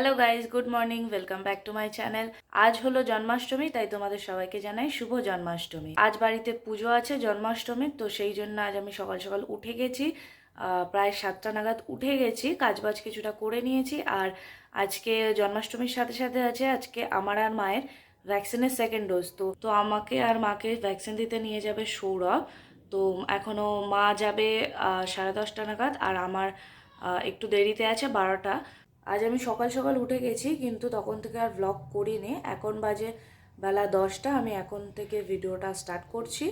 Hello guys good morning welcome back to my channel আজ হলো জন্মাষ্টমী, তাই তোমাদের সবাইকে জানাই শুভ জন্মাষ্টমী। আজ বাড়িতে পুজো আছে জন্মাষ্টমীর তো সেই জন্য আজ আমি সকাল সকাল উঠে গেছি। প্রায় সাতটা নাগাদ উঠে গেছি, কাজবাজ কিছুটা করে নিয়েছি। আর আজকে জন্মাষ্টমীর সাথে সাথে আছে আজকে আমার আর মায়ের ভ্যাকসিনের সেকেন্ড ডোজ তো তো আমাকে আর মাকে ভ্যাকসিন দিতে নিয়ে যাবে সৌরভ। তো এখনও মা যাবে সাড়ে দশটা নাগাদ। আর আমার একটু দেরিতে আছে বারোটা। আজ আমি সকাল সকাল উঠে গেছি, কিন্তু তখন থেকে আর ব্লগ করিনি। এখন বাজে বেলা দশটা, আমি এখন থেকে ভিডিওটা স্টার্ট করছি।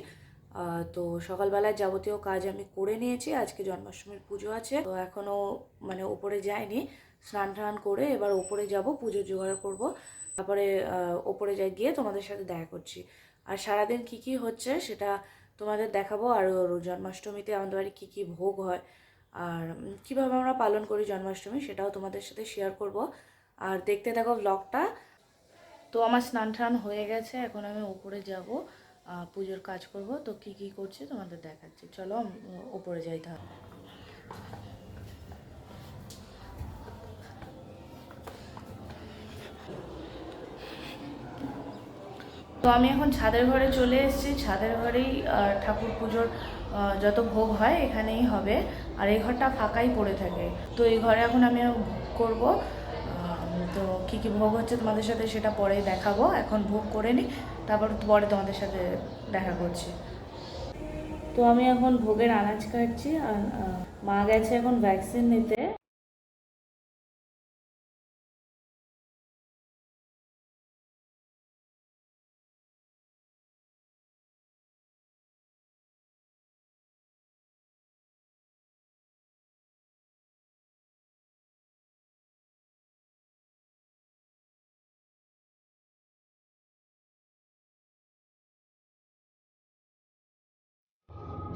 তো সকালবেলায় যাবতীয় কাজ আমি করে নিয়েছি, আজকে জন্মাষ্টমীর পুজো আছে, তো এখনও মানে ওপরে যাইনি। স্নান টান করে এবার ওপরে যাব, পুজো জোগাড় করব, তারপরে ওপরে যাই গিয়ে তোমাদের সাথে দেখা করছি। আর সারাদিন কি কি হচ্ছে সেটা তোমাদের দেখাবো, আর জন্মাষ্টমীতে আমাদের বাড়ি কী কী ভোগ হয় আর কীভাবে আমরা পালন করি জন্মাষ্টমী সেটাও তোমাদের সাথে শেয়ার করব। আর দেখতে থাকো ব্লগটা তো আমার স্নান টান হয়ে গেছে, এখন আমি উপরে যাব পুজোর কাজ করব। তো কি কি করছি তোমাদের দেখাচ্ছি। চলো উপরে যাই তাহলে। তো আমি এখন ছাদের ঘরে চলে এসেছি। ছাদের ঘরেই ঠাকুর পুজোর যত ভোগ হয় এখানেই হবে। আর এই ঘরটা ফাঁকাই পড়ে থাকে। তো এই ঘরে এখন আমি করব। তো কী কী ভোগ হচ্ছে তোমাদের সাথে সেটা পরে দেখাবো। এখন ভোগ করে নিই, তারপর পরে তোমাদের সাথে দেখা করছি। তো আমি এখন ভোগের আনাজ কাটছি আর মা গেছে এখন ভ্যাকসিন নিতে।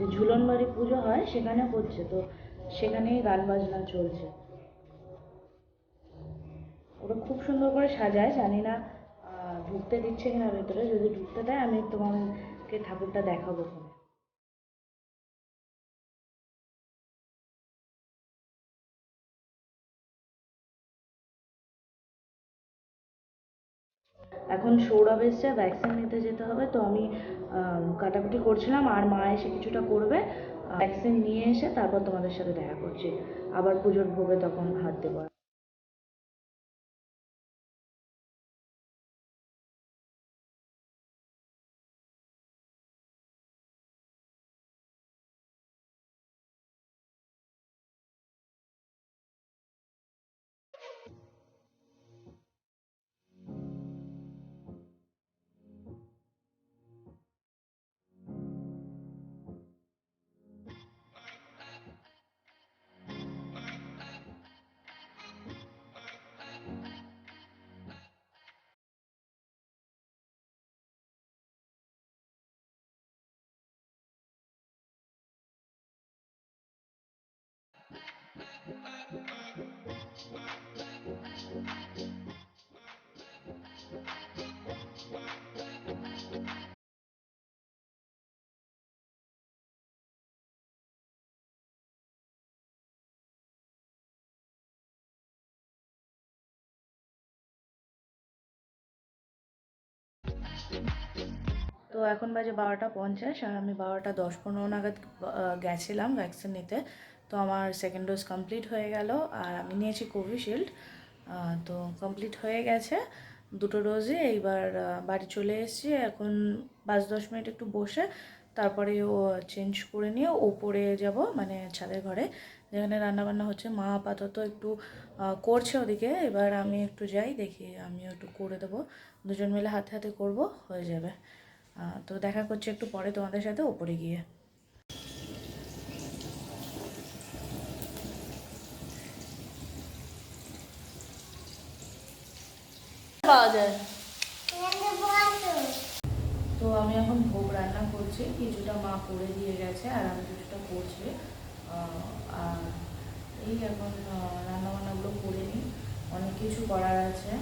যে ঝুলন বাড়ি পুজো হয়, সেখানে হচ্ছে। তো সেখানেই গান বাজনা চলছে। ওটা খুব সুন্দর করে সাজায়, জানি না ঢুকতে দিচ্ছে কিনা ভেতরে। যদি ঢুকতে দেয়, আমি তোমাকে ঠাকুরটা দেখাবো। এখন সৌরভ এসছে ভ্যাকসিন নিতে যেতে হবে। তো আমি কাটাকুটি করছিলাম, আর মা এসে কিছুটা করবে। ভ্যাকসিন নিয়ে এসে তারপর তোমাদের সাথে দেখা করছি। আবার পুজোর ভোগে তখন হাত দেবো। তো এখন বাজে বারোটা পঞ্চাশ আর আমি বারোটা দশ পনেরো নাগাদ গেছিলাম ভ্যাকসিন নিতে। তো আমার সেকেন্ড ডোজ কমপ্লিট হয়ে গেল আর আমি নিয়েছি কোভিশিল্ড তো কমপ্লিট হয়ে গেছে। দুটো ডোজে এইবার বাড়ি চলে এসেছি। এখন পাঁচ দশ মিনিট একটু বসে তারপরে ও চেঞ্জ করে নিয়ে ওপরে যাব মানে ছাদের ঘরে। যেখানে রান্নাবান্না হচ্ছে, মা আপাতত একটু করছে ওদিকে। এবার আমি একটু যাই, দেখি আমিও একটু করে দেবো। দুজন মিলে হাতে হাতে করব, হয়ে যাবে। তো দেখা করছি একটু পরে তোমাদের সাথে ওপরে গিয়ে। পাওয়া যায়। তো আমি এখন ভোগ রান্না করছি, কিছুটা মা করে দিয়ে গেছে আর আমি কিছুটা করছি। আর এই এখন রান্না বান্নাগুলো করে নিই। অনেক কিছু করার আছে।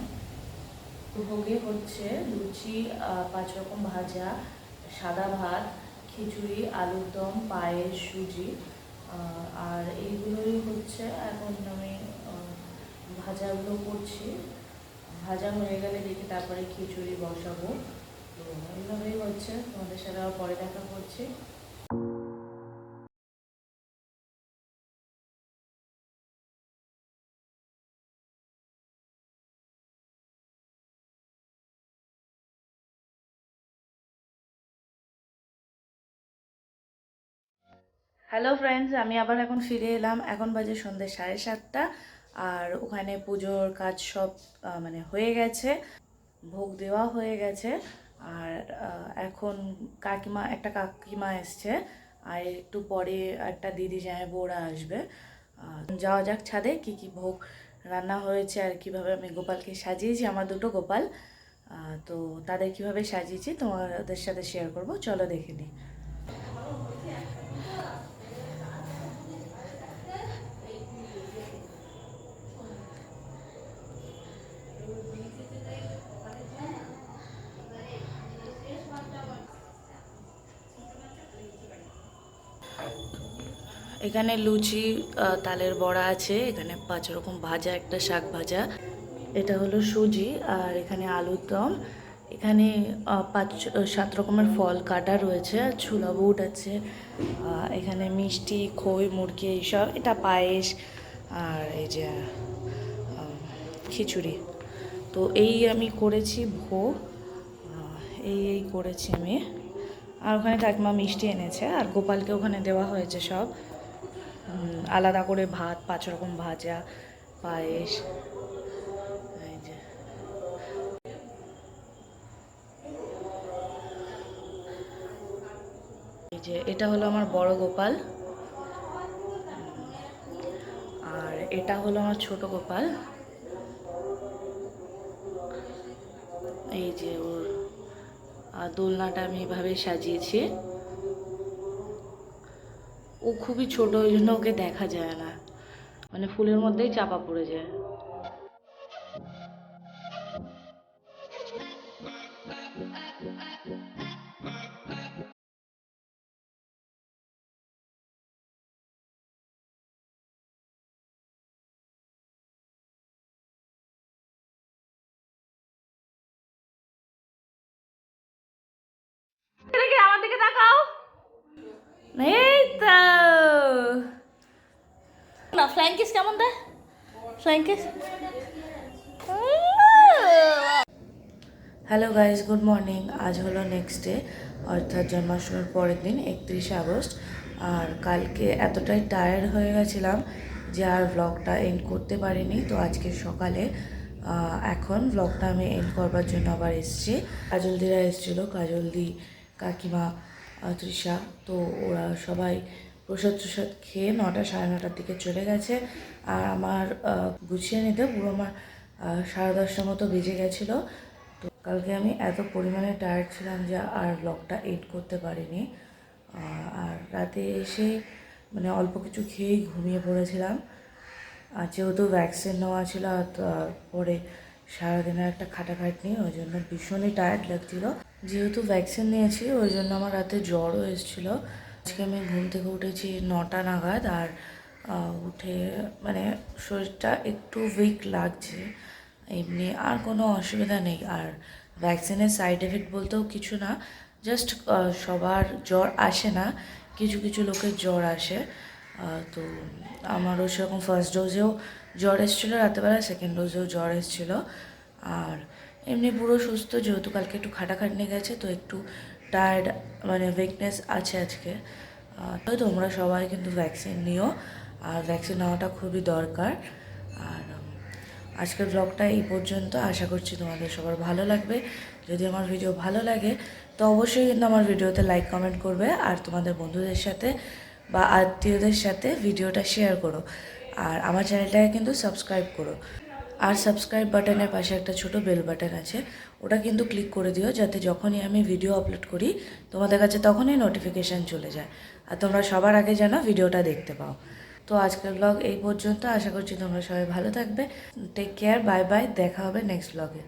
ভোগে হচ্ছে লুচি পাঁচ রকম ভাজা, সাদা ভাত, খিচুড়ি, আলুর দম, পায়েস, সুজি। আর এইগুলোই হচ্ছে এখন আমি ভাজাগুলো করছি। ভাজা হয়ে গেলে দেখি তারপরে খিচুড়ি বসাবো। তো এইভাবেই হচ্ছে। তোমাদের সাথে আবার পরে দেখা করছি হ্যালো ফ্রেন্ডস আমি আবার এখন ফিরে এলাম। এখন বাজে সন্ধ্যে সাড়ে সাতটা। আর ওখানে পুজোর কাজ সব মানে হয়ে গেছে, ভোগ দেওয়া হয়ে গেছে। আর এখন কাকিমা, একটা কাকিমা এসছে, আর একটু পরে একটা দিদি যায় বোরা আসবে। যাওয়া যাক ছাদে, কি কি ভোগ রান্না হয়েছে আর কীভাবে আমি গোপালকে সাজিয়েছি, আমার দুটো গোপাল। তো তাদের কীভাবে সাজিয়েছি তোমাদের সাথে শেয়ার করব, চলো দেখে নিই। এখানে লুচি তালের বড়া আছে এখানে পাঁচ রকম ভাজা একটা শাক ভাজা। এটা হলো সুজি আর এখানে আলুর দম। এখানে পাঁচ সাত রকমের ফল কাটা রয়েছে ছোলা বুট আছে এখানে মিষ্টি খই মুরগি এইসব এটা পায়েস আর এই যে খিচুড়ি। তো এই আমি করেছি আহ, এই এই করেছি আমি। আর ওখানে কাকিমা মিষ্টি এনেছে আর গোপালকে ওখানে দেওয়া হয়েছে সব। আলাদা করে ভাত, পাঁচ রকম ভাজা, পায়েস, এই যে। এটা হলো আমার বড় গোপাল। আর এটা হলো আমার ছোট গোপাল। এই যে ওর দোলনাটা আমি এভাবে সাজিয়েছি। ও খুবই ছোট, ওই জন্য ওকে দেখা যায় না। মানে ফুলের মধ্যেই চাপা পড়ে যায়। আমার দিকে তাকাও। এই তো না ফ্লাইং কিস কেমন দেয় flying hello guys good morning আজ হলো নেক্সট ডে অর্থাৎ জন্মাষ্টমীর পরের দিন, একত্রিশে আগস্ট। আর কালকে এতটাই টায়ার্ড হয়ে গেছিলাম যে আর ব্লগটা এন্ড করতে পারিনি। তো আজকে সকালে এখন ব্লগটা আমি এন্ড করবার জন্য আবার এসেছি। কাজলদিরা এসেছিল, কাজলদি কাকিমা তৃষা, তো ওরা সবাই প্রসাদ ট্রসাদ খেয়ে নটা সাড়ে নটার দিকে চলে গেছে। আর আমার গুছিয়ে নিতে পুরো আমার সাড়ে দশটার মতো বেজে গেছিল। তো কালকে আমি এত পরিমাণে টায়ার্ড ছিলাম যে আর ব্লগটা এড করতে পারিনি। আর রাতে এসে মানে অল্প কিছু খেয়েই ঘুমিয়ে পড়েছিলাম। আর যেহেতু ভ্যাকসিন নেওয়া ছিল তারপরে সারাদিনের একটা খাটাখাটনি, ওই জন্য ভীষণই টায়ার্ড লাগছিল। যেহেতু ভ্যাকসিন নিয়েছি, ওই জন্য আমার রাতে জ্বরও এসেছিল আজকে আমি ঘুম থেকে উঠেছি নটা নাগাদ আর উঠে মানে শরীরটা একটু উইক লাগছে। এমনি আর কোনো অসুবিধা নেই। আর ভ্যাকসিনের সাইড এফেক্ট বলতেও কিছু না। জাস্ট সবার জ্বর আসে না, কিছু কিছু লোকের জ্বর আসে। তো আমারও সেরকম ফার্স্ট ডোজেও জ্বর এসেছিল, রাতেবেলা সেকেন্ড ডোজেও জ্বর এসেছিল। আর এমনি পুরো সুস্থ যেহেতু কালকে একটু খাটাখাটনি গেছে তো একটু টায়ার্ড মানে উইকনেস আছে আজকে। আহ, তো তোমরা সবাই কিন্তু ভ্যাকসিন নিও। আর ভ্যাকসিন নেওয়াটা খুবই দরকার। আর আজকের ব্লগটা এই পর্যন্ত। আশা করছি তোমাদের সবার ভালো লাগবে। যদি আমার ভিডিও ভালো লাগে তো অবশ্যই কিন্তু আমার ভিডিওতে লাইক কমেন্ট করবে। আর তোমাদের বন্ধুদের সাথে বা আত্মীয়দের সাথে ভিডিওটা শেয়ার করো। আর আমার চ্যানেলটাকে কিন্তু সাবস্ক্রাইব করো। আর সাবস্ক্রাইব বাটনের পাশে একটা ছোট বেল বাটন আছে। ওটা কিন্তু ক্লিক করে দিও যাতে যখনই আমি ভিডিও আপলোড করি, তোমাদের কাছে তখনই নোটিফিকেশান চলে যায়। আর তোমরা সবার আগে যেন ভিডিওটা দেখতে পাও। তো আজকের ব্লগ এই পর্যন্ত। আশা করছি তোমরা সবাই ভালো থাকবে। টেক কেয়ার বাই বাই দেখা হবে নেক্সট ব্লগে